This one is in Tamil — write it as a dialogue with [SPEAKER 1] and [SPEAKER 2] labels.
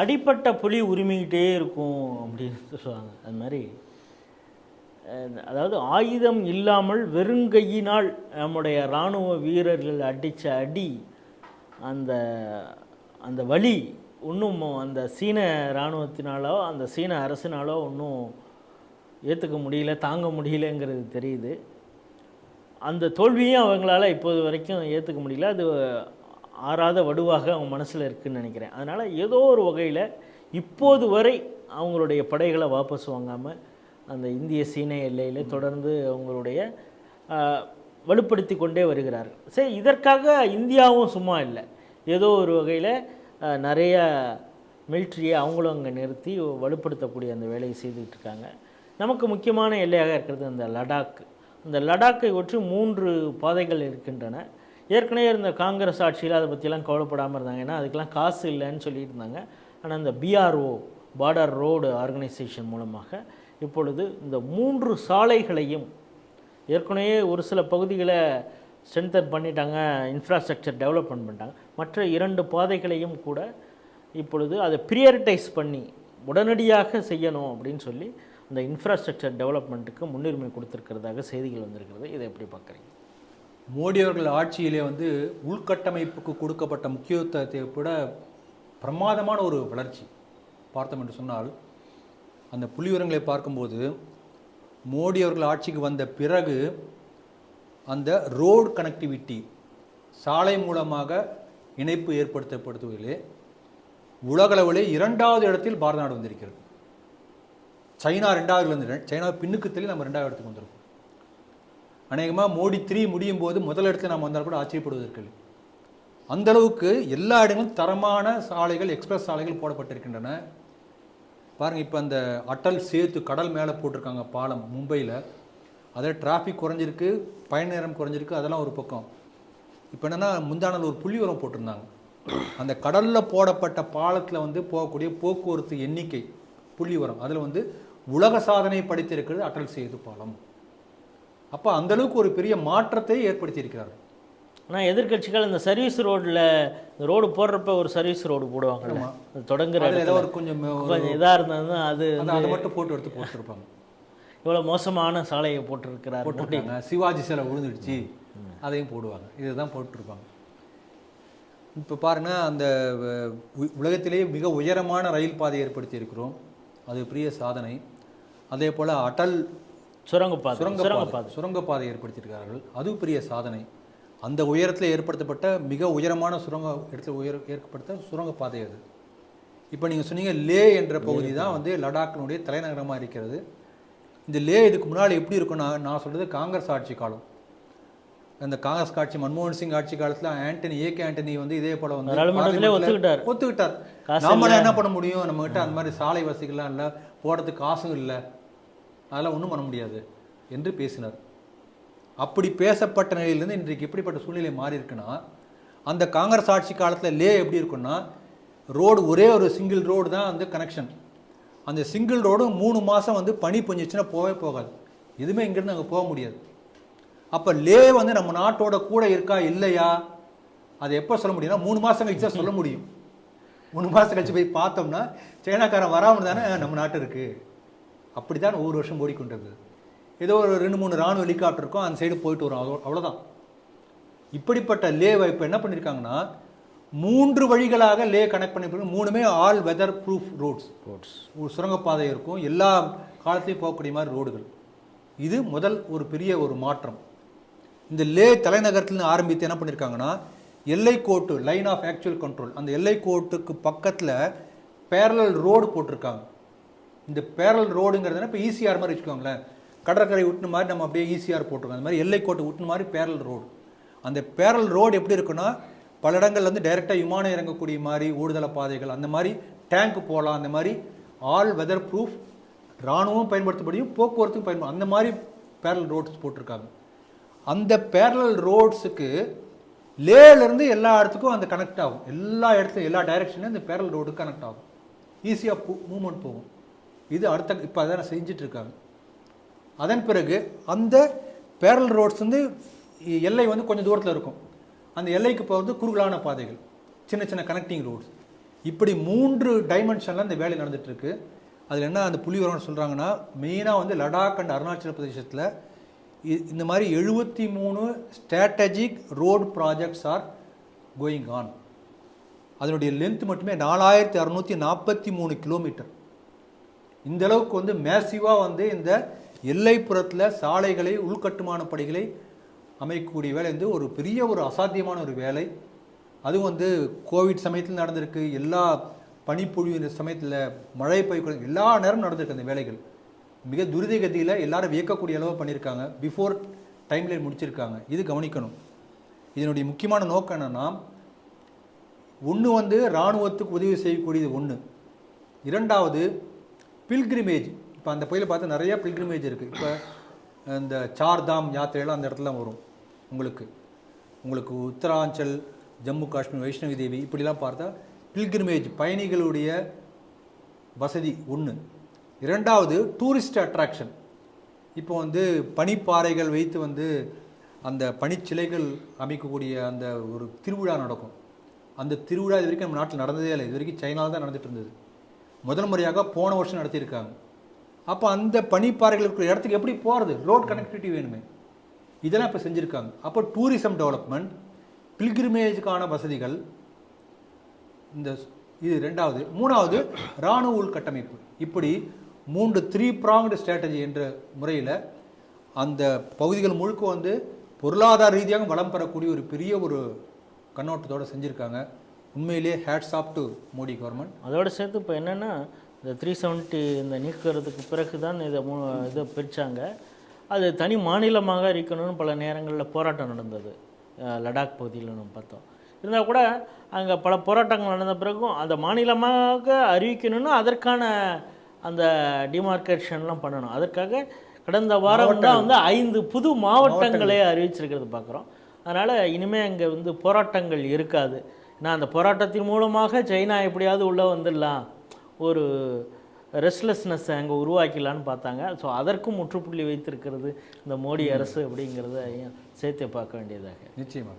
[SPEAKER 1] அடிப்பட்ட புலி உரிமையிட்டே இருக்கும் அப்படின்னு சொல்லுவாங்க. அது மாதிரி அதாவது ஆயுதம் இல்லாமல் வெறுங்கையினால் நம்முடைய இராணுவ வீரர்கள் அடித்த அடி அந்த அந்த வழி ஒன்றும் அந்த சீன இராணுவத்தினாலோ அந்த சீன அரசினாலோ ஒன்றும் ஏற்றுக்க முடியல தாங்க முடியலங்கிறது தெரியுது. அந்த தோல்வியும் அவங்களால இப்போது வரைக்கும் ஏற்றுக்க முடியல. அது ஆறாத வடுவாக அவங்க மனசில் இருக்குதுன்னு நினைக்கிறேன். அதனால் ஏதோ ஒரு வகையில் இப்போது வரை அவங்களுடைய படைகளை வாபஸ் வாங்காமல் அந்த இந்திய சீன எல்லையில் தொடர்ந்து அவங்களுடைய வலுப்படுத்தி கொண்டே வருகிறார்கள் சரி இதற்காக இந்தியாவும் சும்மா இல்லை. ஏதோ ஒரு வகையில் நிறைய மிலிட்ரியை அவங்களும் அங்கே நிறுத்தி வலுப்படுத்தக்கூடிய அந்த வேலையை செய்துக்கிட்டு இருக்காங்க. நமக்கு முக்கியமான எல்லையாக இருக்கிறது அந்த லடாக். அந்த லடாக்கை ஒற்றி மூன்று பாதைகள் இருக்கின்றன. ஏற்கனவே இருந்த காங்கிரஸ் ஆட்சியில் அதை பற்றிலாம் கவலைப்படாமல் இருந்தாங்க. ஏன்னா அதுக்கெல்லாம் காசு இல்லைன்னு சொல்லிட்டு இருந்தாங்க ஆனால் இந்த பிஆர்ஓ பார்டர் ரோடு ஆர்கனைசேஷன் மூலமாக இப்பொழுது இந்த மூன்று சாலைகளையும் ஏற்கனவே ஒரு சில பகுதிகளை ஸ்ட்ரென்தன் பண்ணிட்டாங்க இன்ஃப்ராஸ்ட்ரக்சர் டெவலப்மெண்ட் பண்ணிட்டாங்க. மற்ற இரண்டு பாதைகளையும் கூட இப்பொழுது அதை ப்ரியரிட்டைஸ் பண்ணி உடனடியாக செய்யணும் அப்படின்னு சொல்லி அந்த இன்ஃப்ராஸ்ட்ரக்சர் டெவலப்மெண்ட்டுக்கு முன்னுரிமை கொடுத்துருக்கிறதாக செய்திகள் வந்திருக்கிறது. இதை எப்படி பார்க்குறீங்க?
[SPEAKER 2] மோடி அவர்கள் ஆட்சியிலே வந்து உள்கட்டமைப்புக்கு கொடுக்கப்பட்ட முக்கியத்துவத்தை விட பிரமாதமான ஒரு வளர்ச்சி பார்த்தோம் என்று சொன்னால் அந்த புள்ளிவிவரங்களை பார்க்கும்போது மோடி அவர்கள் ஆட்சிக்கு வந்த பிறகு அந்த ரோடு கனெக்டிவிட்டி சாலை மூலமாக இணைப்பு ஏற்படுத்தப்படுத்துவதிலே உலகளவிலே இரண்டாவது இடத்தில் பாரத நாடு வந்திருக்கிறது. சைனா ரெண்டாவது சைனா பின்னுக்கு தெரியும் நம்ம ரெண்டாவது இடத்துக்கு வந்திருக்கோம். அநேகமாக மோடி த்ரீ முடியும் போது முதலிடத்தில் இடத்துல நம்ம வந்தால் கூட ஆச்சரியப்படுவதற்கு அந்தளவுக்கு எல்லா இடங்களும் தரமான சாலைகள் எக்ஸ்பிரஸ் சாலைகள் போடப்பட்டிருக்கின்றன. பாருங்கள் இப்போ அந்த அட்டல் சேத்து கடல் மேலே போட்டிருக்காங்க பாலம் மும்பையில். அதில் டிராஃபிக் குறைஞ்சிருக்கு பயண நேரம் குறைஞ்சிருக்கு அதெல்லாம் ஒரு பக்கம். இப்போ என்னன்னா முந்தானல் ஒரு புள்ளி உரம் போட்டிருந்தாங்க. அந்த கடலில் போடப்பட்ட பாலத்தில் வந்து போகக்கூடிய போக்குவரத்து எண்ணிக்கை புள்ளி உரம் அதில் வந்து உலக சாதனை படைத்திருக்கிறது அட்டல் சேது பாலம். அப்போ அந்த அளவுக்கு ஒரு பெரிய மாற்றத்தை ஏற்படுத்தி இருக்கிறார்கள்
[SPEAKER 1] ஆனால் எதிர்க்கட்சிகள் இந்த சர்வீஸ் ரோட்டில் ரோடு போடுறப்ப ஒரு சர்வீஸ் ரோடு. அது தொடங்குற
[SPEAKER 2] ஏதோ ஒரு கொஞ்சம்
[SPEAKER 1] கொஞ்சம் இதாக இருந்ததுன்னா அது
[SPEAKER 2] அதை அதை மட்டும் போட்டு எடுத்து போட்டிருப்பாங்க.
[SPEAKER 1] இவ்வளோ மோசமான சாலையை போட்டிருக்கிறார்
[SPEAKER 2] போட்டிருக்காங்க. சிவாஜி சிலை விழுந்துடுச்சு அதையும் போடுவாங்க. இதுதான் போட்டிருப்பாங்க. இப்போ பாருங்க அந்த உலகத்திலேயே மிக உயரமான ரயில் பாதை ஏற்படுத்தி இருக்கிறோம் அது பெரிய சாதனை. அதே போல் அட்டல்
[SPEAKER 1] சுரங்கப்பாதை
[SPEAKER 2] சுரங்கப்பாதை
[SPEAKER 1] சுரங்கப்பாதை
[SPEAKER 2] ஏற்படுத்தியிருக்கிறார்கள். அது பெரிய சாதனை. அந்த உயரத்தில் ஏற்படுத்தப்பட்ட மிக உயரமான சுரங்க இடத்துல உயர ஏற்படுத்த சுரங்கப்பாதை அது. இப்போ நீங்கள் சொன்னீங்க லே என்ற பகுதி தான் வந்து லடாக்கினுடைய தலைநகரமாக இருக்கிறது. இந்த லே இதுக்கு முன்னாடி எப்படி இருக்கும்னா நான் சொல்கிறது காங்கிரஸ் ஆட்சி காலம். அந்த காங்கிரஸ் ஆட்சி மன்மோகன் சிங் ஆட்சி காலத்தில் ஆண்டனி ஏகே ஆண்டனி வந்து இதே போல வந்து
[SPEAKER 1] ஒத்துக்கிட்டார்.
[SPEAKER 2] ஒத்துக்கிட்டார்.
[SPEAKER 1] காசு
[SPEAKER 2] நாம என்ன பண்ண முடியும்? நம்மகிட்ட அந்த மாதிரி சாலை வசதிகள்லாம் இல்லை போடுறதுக்கு காசும் இல்லை. அதெல்லாம் ஒன்றும் பண்ண முடியாது என்று பேசினார். அப்படி பேசப்பட்ட நிலையிலேருந்து இன்றைக்கு எப்படிப்பட்ட சூழ்நிலை மாறி இருக்குன்னா அந்த காங்கிரஸ் ஆட்சி காலத்தில் லே எப்படி இருக்குன்னா ரோடு ஒரே ஒரு சிங்கிள் ரோடு தான் வந்து கனெக்ஷன் அந்த சிங்கிள் ரோடும் மூணு மாதம் வந்து பனி பொஞ்சிச்சுன்னா போகவே போகாது. எதுவுமே இங்கேருந்து அங்கே போக முடியாது. அப்போ லே வந்து நம்ம நாட்டோட கூட இருக்கா இல்லையா? அதை எப்போ சொல்ல முடியும்னா மூணு மாதம் கழிச்சு தான் சொல்ல முடியும். மூணு மாதம் கழிச்சு போய் பார்த்தோம்னா சைனாக்காரன் வராமல் தானே நம்ம நாட்டு இருக்குது அப்படி தான் ஒவ்வொரு வருஷம் ஓடிக்கொண்டிருந்தது. ஏதோ ஒரு ரெண்டு மூணு ராணுவ ஹெலிகாப்டர் இருக்கும் அந்த சைடு போயிட்டு வரும். அவ்வளோ அவ்வளோதான். இப்படிப்பட்ட லேவை இப்போ என்ன பண்ணியிருக்காங்கன்னா மூன்று வழிகளாக லே கனெக்ட் பண்ணி மூணுமே all weather proof roads
[SPEAKER 1] roads
[SPEAKER 2] ஒரு சுரங்கப்பாதை இருக்கும். எல்லா காலத்தையும் போகக்கூடிய மாதிரி ரோடுகள். இது முதல் ஒரு பெரிய ஒரு மாற்றம். இந்த லே தலைநகரத்தில் ஆரம்பித்து என்ன பண்ணியிருக்காங்கன்னா எல்லை கோட்டு லைன் ஆஃப் ஆக்சுவல் கண்ட்ரோல் அந்த எல்லை கோட்டுக்கு பக்கத்தில் பேரலல் ரோடு போட்டிருக்காங்க. இந்த பேரல் ரோடுங்கிறதுனா இப்போ ஈசிஆர் மாதிரி வச்சுக்கோங்களேன். கடற்கரை விட்டுன மாதிரி நம்ம அப்படியே ஈசிஆர் போட்டிருக்கோம். அந்த மாதிரி எல்லை கோட்டு விட்டுன மாதிரி பேரல் ரோடு அந்த பேரல் ரோடு எப்படி இருக்குன்னா பல இடங்கள்ல வந்து டைரெக்டாக விமானம் இறங்கக்கூடிய மாதிரி ஊடுதல பாதைகள் அந்த மாதிரி டேங்க் போகலாம் அந்த மாதிரி ஆல் வெதர் ப்ரூஃப் இராணுவம் பயன்படுத்த முடியும் போக்குவரத்துக்கும் பயன்படும் அந்த மாதிரி பேரல் ரோட்ஸ் போட்டிருக்காங்க. அந்த பேரல் ரோட்ஸுக்கு லேலேருந்து எல்லா இடத்துக்கும் அந்த கனெக்ட் ஆகும். எல்லா இடத்துலையும் எல்லா டைரக்ஷன்லையும் அந்த பேரல் ரோடு கனெக்ட் ஆகும். ஈஸியாக மூவ்மெண்ட் போகும். இது அடுத்த இப்போ அதான் செஞ்சுட்டு இருக்காங்க அதன் பிறகு அந்த பேரல் ரோட்ஸ் வந்து எல்லை வந்து கொஞ்சம் தூரத்தில் இருக்கும். அந்த எல்லைக்கு இப்போ வந்து குறுகலான பாதைகள் சின்ன சின்ன கனெக்டிங் ரோட்ஸ் இப்படி மூன்று டைமென்ஷனில் இந்த வேலை நடந்துகிட்ருக்கு அதில் என்ன அந்த புள்ளி விவரம் சொல்கிறாங்கன்னா மெயினாக வந்து லடாக் அண்ட் அருணாச்சல பிரதேசத்தில் இ- இந்த மாதிரி எழுபத்தி மூணு strategic road projects are going on அதனுடைய லென்த் மட்டுமே நாலாயிரத்தி அறநூற்றி நாற்பத்தி மூணு கிலோமீட்டர் இந்த அளவுக்கு வந்து மேசிவாக வந்து இந்த எல்லைப்புறத்தில் சாலைகளை உள்கட்டுமான பணிகளை அமைக்கக்கூடிய வேலை வந்து ஒரு பெரிய ஒரு அசாத்தியமான ஒரு வேலை. அதுவும் வந்து கோவிட் சமயத்தில் நடந்திருக்கு. எல்லா பனிப்பொழிவு சமயத்தில் மழை பெய்ய எல்லா நேரமும் நடந்திருக்கு அந்த வேலைகள். மிக துரித கதியில் எல்லாரும் வியக்கக்கூடிய அளவு பண்ணியிருக்காங்க. பிஃபோர் டைம்லைன் முடிச்சிருக்காங்க. இது கவனிக்கணும். இதனுடைய முக்கியமான நோக்கம் என்னென்னா ஒன்று வந்து இராணுவத்துக்கு உதவி செய்யக்கூடியது ஒன்று இரண்டாவது பில்கிரிமேஜ். இப்போ அந்த பகுதியில் பார்த்தா நிறைய பில்கிரிமேஜ் இருக்குது இப்போ இந்த சார்தாம் யாத்திரையெல்லாம் அந்த இடத்துல வரும். உங்களுக்கு உங்களுக்கு உத்தராஞ்சல் ஜம்மு காஷ்மீர் வைஷ்ணவி தேவி இப்படிலாம் பார்த்தா பில்கிரிமேஜ் பயணிகளுடைய வசதி ஒன்று இரண்டாவது டூரிஸ்ட் அட்ராக்ஷன். இப்போ வந்து பனிப்பாறைகள் வைத்து வந்து அந்த பனிச்சிலைகள் அமைக்கக்கூடிய அந்த ஒரு திருவிழா நடக்கும். அந்த திருவிழா இது வரைக்கும் நம்ம நாட்டில் நடந்ததே இல்லை. இது வரைக்கும் சைனாவில் தான் நடந்துகிட்டு இருந்தது. முதல் முறையாக போன வருஷம் நடத்தியிருக்காங்க. அப்போ அந்த பனிப்பாறைகள் இருக்கிற இடத்துக்கு எப்படி போகிறது ரோட் கனெக்டிவிட்டி வேணுமே. இதெல்லாம் இப்போ செஞ்சுருக்காங்க. அப்போ டூரிசம் டெவலப்மெண்ட் பில்கிரிமேஜுக்கான வசதிகள் இந்த இது ரெண்டாவது. மூணாவது இராணுவ உள்கட்டமைப்பு. இப்படி மூன்று த்ரீ ப்ராங்டு ஸ்ட்ராட்டஜி என்ற முறையில் அந்த பகுதிகள் முழுக்க வந்து பொருளாதார ரீதியாக வளம் பெறக்கூடிய ஒரு பெரிய ஒரு கண்ணோட்டத்தோடு செஞ்சுருக்காங்க. உண்மையிலேயே hats off to Modi government
[SPEAKER 1] அதோட சேர்த்து இப்போ என்னென்னா இந்த த்ரீ செவன்ட்டி இந்த நீக்கிறதுக்கு பிறகு தான் இதை மூ இதை பிரித்தாங்க அது தனி மாநிலமாக இருக்கணும்னு பல நேரங்களில் போராட்டம் நடந்தது. லடாக் பகுதியில் நம்ம பார்த்தோம். இருந்தால் கூட அங்கே பல போராட்டங்கள் நடந்த பிறகும் அந்த மாநிலமாக அறிவிக்கணும்னு அதற்கான அந்த டிமார்க்கேஷன்லாம் பண்ணணும். அதற்காக கடந்த வாரம் தான் வந்து ஐந்து புது மாவட்டங்களே அறிவிச்சிருக்கிறது பார்க்குறோம் அதனால் இனிமேல் அங்கே வந்து போராட்டங்கள் இருக்காது. நான் அந்த போராட்டத்தின் மூலமாக சைனா எப்படியாவது உள்ளே வந்துடலாம். ஒரு ரெஸ்ட்லெஸ்னஸ் அங்கே உருவாக்கலான்னு பார்த்தாங்க. ஸோ அதற்கும் முற்றுப்புள்ளி வைத்திருக்கிறது இந்த மோடி அரசு அப்படிங்கிறத சேர்த்து பார்க்க வேண்டியதாக.
[SPEAKER 2] நிச்சயமாக.